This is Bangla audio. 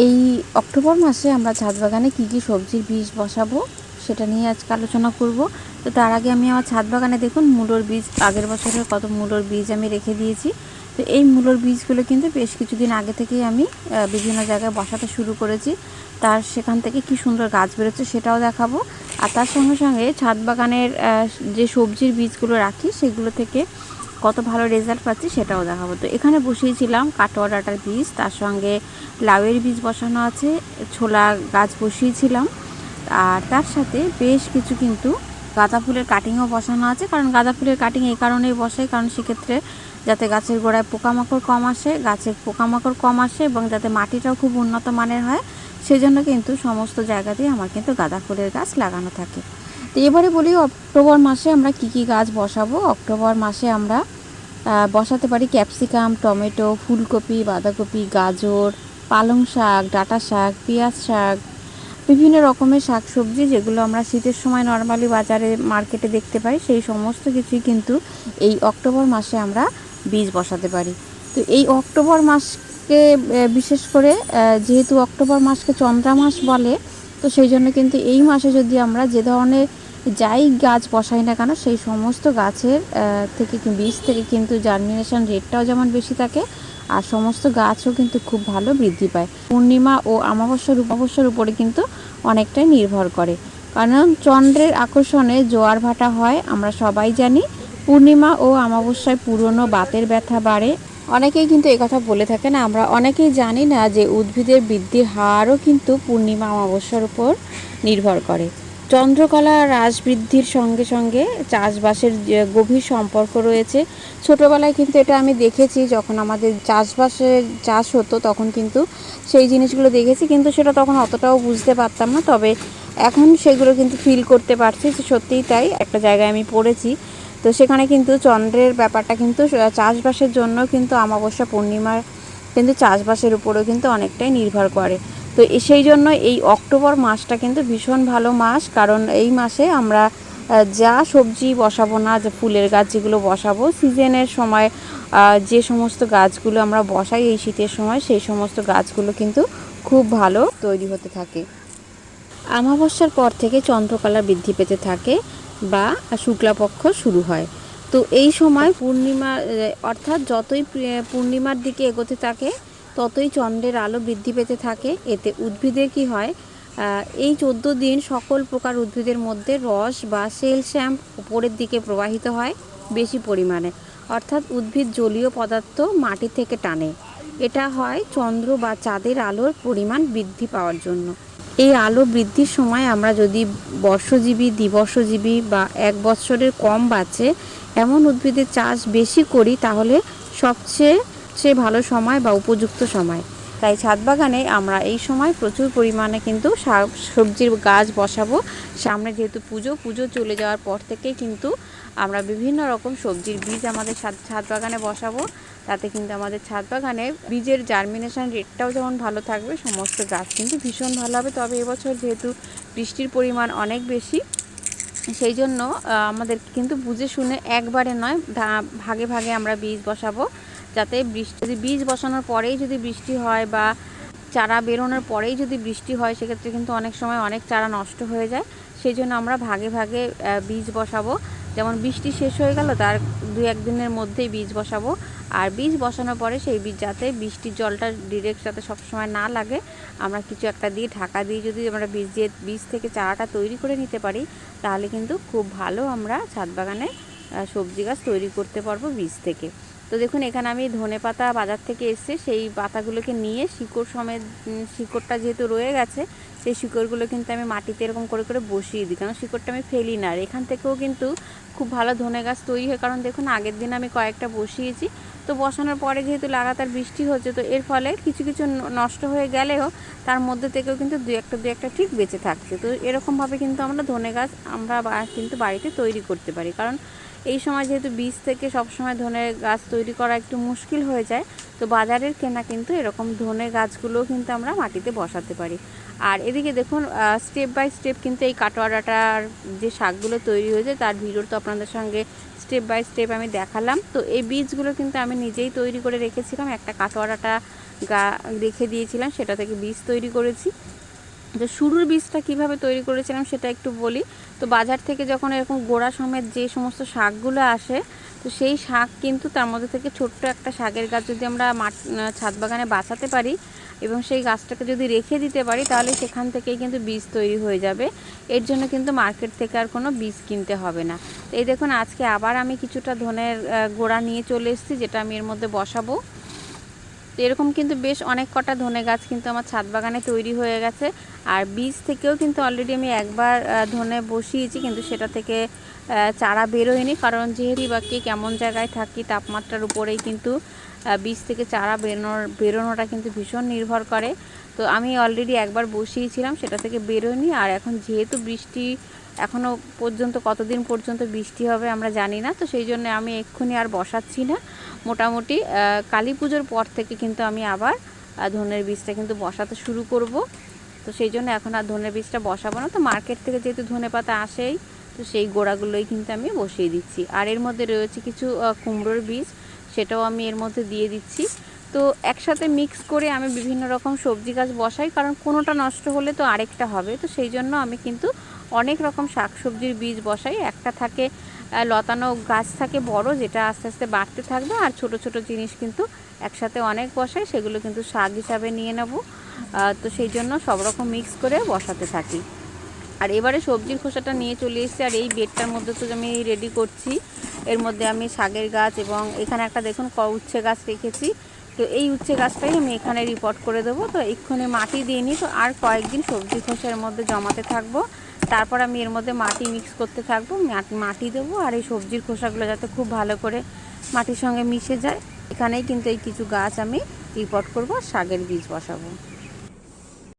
এই অক্টোবর মাসে আমরা ছাদ বাগানে কী কী সবজির বীজ বসাবো সেটা নিয়ে আজকে আলোচনা করব। তো তার আগে আমি আমার ছাদ বাগানে দেখুন মূলোর বীজ, আগের বছরের কত মূলোর বীজ আমি রেখে দিয়েছি। তো এই মূলোর বীজগুলো কিন্তু বেশ কিছুদিন আগে থেকেই আমি বিভিন্ন জায়গায় বসাতে শুরু করেছি। তার সেখান থেকে কি সুন্দর গাছ বেরোচ্ছে সেটাও দেখাবো। আর তার সঙ্গে সঙ্গে ছাদ বাগানের যে সবজির বীজগুলো রাখি সেগুলো থেকে কত ভালো রেজাল্ট পাচ্ছি সেটাও দেখাবো। তো এখানে বসিয়েছিলাম কাটোয়া ডাটার বীজ, তার সঙ্গে লাউয়ের বীজ বসানো আছে, ছোলা গাছ বসিয়েছিলাম। আর তার সাথে বেশ কিছু কিন্তু গাঁদা ফুলের কাটিংও বসানো আছে, কারণ গাঁদা ফুলের কাটিং এই কারণেই বসাই, কারণ সেক্ষেত্রে যাতে গাছের গোড়ায় পোকামাকড় কম আসে, গাছের পোকামাকড় কম আসে এবং যাতে মাটিটাও খুব উন্নত মানের হয়, সেজন্য কিন্তু সমস্ত জায়গাতেই আমার কিন্তু গাঁদা ফুলের গাছ লাগানো থাকে। তো এবারে বলি, অক্টোবর মাসে আমরা কি কি গাছ বসাবো? অক্টোবর মাসে আমরা বসাতে পারি ক্যাপসিকাম, টমেটো, ফুলকপি, বাঁধাকপি, গাজর, পালং শাক, ডাঁটা শাক, পেঁয়াজ শাক, বিভিন্ন রকমের শাক সবজি যেগুলো আমরা শীতের সময় নর্মালি বাজারে মার্কেটে দেখতে পাই, সেই সমস্ত কিছুই কিন্তু এই অক্টোবর মাসে আমরা বীজ বসাতে পারি। তো এই অক্টোবর মাসকে বিশেষ করে যেহেতু অক্টোবর মাসকে চন্দ্রা মাস বলে, তো সেই জন্য কিন্তু এই মাসে যদি আমরা যে ধরনের যাই গাছ বসাই না কেন, সেই সমস্ত গাছের থেকে বীজ থেকে কিন্তু জার্মিনেশন রেটটাও যেমন বেশি থাকে, আর সমস্ত গাছও কিন্তু খুব ভালো বৃদ্ধি পায়। পূর্ণিমা ও অমাবস্যার অমাবস্যার উপরে কিন্তু অনেকটাই নির্ভর করে। কারণ চন্দ্রের আকর্ষণে জোয়ার ভাটা হয়, আমরা সবাই জানি। পূর্ণিমা ও অমাবস্যায় পুরনো বাতের ব্যথা বাড়ে। অনেকেই কিন্তু কথা বলে থাকেন, আমরা অনেকেই জানি না যে উদ্ভিদের বৃদ্ধির হারও কিন্তু পূর্ণিমা অমাবস্যার উপর নির্ভর করে। চন্দ্রকলা হ্রাস বৃদ্ধির সঙ্গে সঙ্গে চাষবাসের গভীর সম্পর্ক রয়েছে। ছোটোবেলায় কিন্তু এটা আমি দেখেছি, যখন আমাদের চাষবাসের চাষ হতো তখন কিন্তু সেই জিনিসগুলো দেখেছি, কিন্তু সেটা তখন অতটাও বুঝতে পারতাম না। তবে এখন সেগুলো কিন্তু ফিল করতে পারছি যে সত্যিই তাই, একটা জায়গায় আমি পড়েছি। তো সেখানে কিন্তু চন্দ্রের ব্যাপারটা কিন্তু চাষবাসের জন্য কিন্তু আমাবস্যা পূর্ণিমার কিন্তু চাষবাসের উপরেও কিন্তু অনেকটাই নির্ভর করে। তো সেই জন্য এই অক্টোবর মাসটা কিন্তু ভীষণ ভালো মাস, কারণ এই মাসে আমরা যা সবজি বসাবো না, যে ফুলের গাছ যেগুলো বসাবো, সিজনের সময় যে সমস্ত গাছগুলো আমরা বসাই এই শীতের সময়, সেই সমস্ত গাছগুলো কিন্তু খুব ভালো তৈরি হতে থাকে। অমাবস্যার পর থেকে চন্দ্রকলা বৃদ্ধি পেতে থাকে বা শুক্লাপক্ষ শুরু হয়। তো এই সময় পূর্ণিমা অর্থাৎ যতই পূর্ণিমার দিকে এগোতে থাকে ততই চন্দ্রের আলো বৃদ্ধি পেতে থাকে। এতে উদ্ভিদের কি হয়? এই চোদ্দ দিন সকল প্রকার উদ্ভিদের মধ্যে রস বা সেল শ্যাম্প উপরের দিকে প্রবাহিত হয় বেশি পরিমাণে। অর্থাৎ উদ্ভিদ জলীয় পদার্থ মাটি থেকে টানে। এটা হয় চন্দ্র বা চাঁদের আলোর পরিমাণ বৃদ্ধি পাওয়ার জন্য। এই আলো বৃদ্ধির সময় আমরা যদি বর্ষজীবী, দ্বিবর্ষজীবী বা এক বৎসরের কম বাঁচে, এমন উদ্ভিদের চাষ বেশি করি, তাহলে সবচেয়ে সে ভালো সময় বা উপযুক্ত সময়। তাই ছাদ বাগানে আমরা এই সময় প্রচুর পরিমাণে কিন্তু সবজির গাছ বসাবো। সামনে যেহেতু পুজো পুজো চলে যাওয়ার পর থেকেই কিন্তু আমরা বিভিন্ন রকম সবজির বীজ আমাদের ছাদ বাগানে বসাবো। তাতে কিন্তু আমাদের ছাদ বাগানে বীজের জার্মিনেশন রেটটাও যেমন ভালো থাকবে, সমস্ত গাছ কিন্তু ভীষণ ভালো হবে। তবে এবছর যেহেতু বৃষ্টির পরিমাণ অনেক বেশি, সেই জন্য আমাদের কিন্তু বুঝে শুনে একবারে নয় ভাগে ভাগে আমরা বীজ বসাবো। যাতে বৃষ্টি, যদি বীজ বসানোর পরেই যদি বৃষ্টি হয় বা চারা বেরোনোর পরেই যদি বৃষ্টি হয়, সেক্ষেত্রে কিন্তু অনেক সময় অনেক চারা নষ্ট হয়ে যায়। সেই জন্য আমরা ভাগে ভাগে বীজ বসাবো। যেমন বৃষ্টি শেষ হয়ে গেল, তার দু একদিনের মধ্যেই বীজ বসাবো। আর বীজ বসানোর পরে সেই বীজ যাতে বৃষ্টির জলটা ডিরেক্ট যাতে সবসময় না লাগে, আমরা কিছু একটা দিয়ে ঢাকা দিয়ে যদি আমরা বীজ দিয়ে, বীজ থেকে চারাটা তৈরি করে নিতে পারি, তাহলে কিন্তু খুব ভালো আমরা ছাদ বাগানে সবজি গাছ তৈরি করতে পারব বীজ থেকে। তো দেখুন, এখানে আমি ধনে পাতা বাজার থেকে এসে সেই পাতাগুলোকে নিয়ে শিকড় সমেত শিকড়টা যেহেতু রয়ে গেছে, সেই শিকড়গুলো কিন্তু আমি মাটিতে এরকম করে করে বসিয়ে দিই। কারণ শিকড়টা আমি ফেলি না। আর এখান থেকেও কিন্তু খুব ভালো ধনে গাছ তৈরি হয়। কারণ দেখুন, আগের দিন আমি কয়েকটা বসিয়েছি। তো বসানোর পরে যেহেতু লাগাতার বৃষ্টি হচ্ছে, তো এর ফলে কিছু কিছু নষ্ট হয়ে গেলেও তার মধ্যে থেকেও কিন্তু দু একটা দু একটা ঠিক বেঁচে থাকছে। তো এরকমভাবে কিন্তু আমরা ধনে গাছ আমরা কিন্তু বাড়িতে তৈরি করতে পারি। কারণ এই সময় যেহেতু বীজ থেকে সবসময় ধনে গাছ তৈরি করা একটু মুশকিল হয়ে যায়, তো বাজারের কেনা কিন্তু এরকম ধনে গাছগুলোও কিন্তু আমরা মাটিতে বসাতে পারি। আর এদিকে দেখুন স্টেপ বাই স্টেপ কিন্তু এই কাটোয়া ডাঁটার যে শাকগুলো তৈরি হয়েছে, তার ভিডিও তো আপনাদের সঙ্গে স্টেপ বাই স্টেপ আমি দেখালাম। তো এই বীজগুলো কিন্তু আমি নিজেই তৈরি করে রেখেছিলাম, একটা কাটোয়া ডাঁটা গা, রেখে দিয়েছিলাম, সেটা থেকে বীজ তৈরি করেছি। তো শুরুর বীজটা কীভাবে তৈরি করেছিলাম সেটা একটু বলি। তো বাজার থেকে যখন এরকম গোড়া সমেত যে সমস্ত শাকগুলো আসে, তো সেই শাক কিন্তু তার মধ্যে থেকে ছোট্ট একটা শাকের গাছ যদি আমরা মাঠ ছাদ বাগানে বাঁচাতে পারি এবং সেই গাছটাকে যদি রেখে দিতে পারি, তাহলে সেখান থেকেই কিন্তু বীজ তৈরি হয়ে যাবে। এর জন্য কিন্তু মার্কেট থেকে আর কোনো বীজ কিনতে হবে না। তো এই দেখুন, আজকে আবার আমি কিছুটা ধনের গোড়া নিয়ে চলে এসেছি, যেটা আমি এর মধ্যে বসাবো। তো এরকম কিন্তু বেশ অনেক কটা ধনে গাছ কিন্তু আমার ছাদ বাগানে তৈরি হয়ে গেছে। আর বীজ থেকেও কিন্তু অলরেডি আমি একবার ধনে বসিয়েছি, কিন্তু সেটা থেকে চারা বেরোয়নি কারণ যেহেতু বা কে কেমন জায়গায় থাকি, তাপমাত্রার উপরেই কিন্তু বীজ থেকে চারা বেরোনোর, বেরোনোটা কিন্তু ভীষণ নির্ভর করে। তো আমি অলরেডি একবার বসিয়েছিলাম, সেটা থেকে বেরোয়নি আর এখন যেহেতু বৃষ্টি এখনও পর্যন্ত, কতদিন পর্যন্ত বৃষ্টি হবে আমরা জানি না। তো সেই জন্য আমি এক্ষুনি আর বসাচ্ছি না। মোটামুটি কালী পুজোর পর থেকে কিন্তু আমি আবার ধনের বীজটা কিন্তু বসাতে শুরু করব। তো সেই জন্য এখন আর ধনের বীজটা বসাবো না। তো মার্কেট থেকে যেহেতু ধনে পাতা আসেই, তো সেই গোড়াগুলোই কিন্তু আমি বসিয়ে দিচ্ছি। আর এর মধ্যে রয়েছে কিছু কুমড়োর বীজ, সেটাও আমি এর মধ্যে দিয়ে দিচ্ছি। তো একসাথে মিক্স করে আমি বিভিন্ন রকম সবজি গাছ বসাই, কারণ কোনোটা নষ্ট হলে তো আরেকটা হবে। তো সেই জন্য আমি কিন্তু অনেক রকম শাকসবজির বীজ বসাই। একটা থাকে লতানো গাছ থাকে বড়, যেটা আস্তে আস্তে বাড়তে থাকবে। আর ছোট ছোট জিনিস কিন্তু একসাথে অনেক বসায় সেগুলো কিন্তু শাক হিসাবে নিয়ে নেব। তো সেই জন্য সব রকম মিক্স করে বসাতে থাকি। আর এবারে সবজির খোসাটা নিয়ে চলে এসেছি, আর এই বেডটার মধ্যে তো আমি রেডি করছি। এর মধ্যে আমি শাকের গাছ এবং এখানে একটা দেখুন উচ্ছে গাছ রেখেছি। তো এই উচ্ছে গাছটাই আমি এখানে রিপোর্ট করে দেবো। তো এক্ষুনি মাটি দিয়ে নিই। তো আর কয়েকদিন সবজি খোসার মধ্যে জমাতে থাকব। তারপর আমি এর মধ্যে মাটি মিক্স করতে থাকব। মাটি- দেবো আর এই সবজির খোসাগুলো যাতে খুব ভালো করে মাটির সঙ্গে মিশে যায়। এখানেই কিন্তু এই কিছু গাছ আমি রিপোর্ট করব শাকের বীজ বসাবো।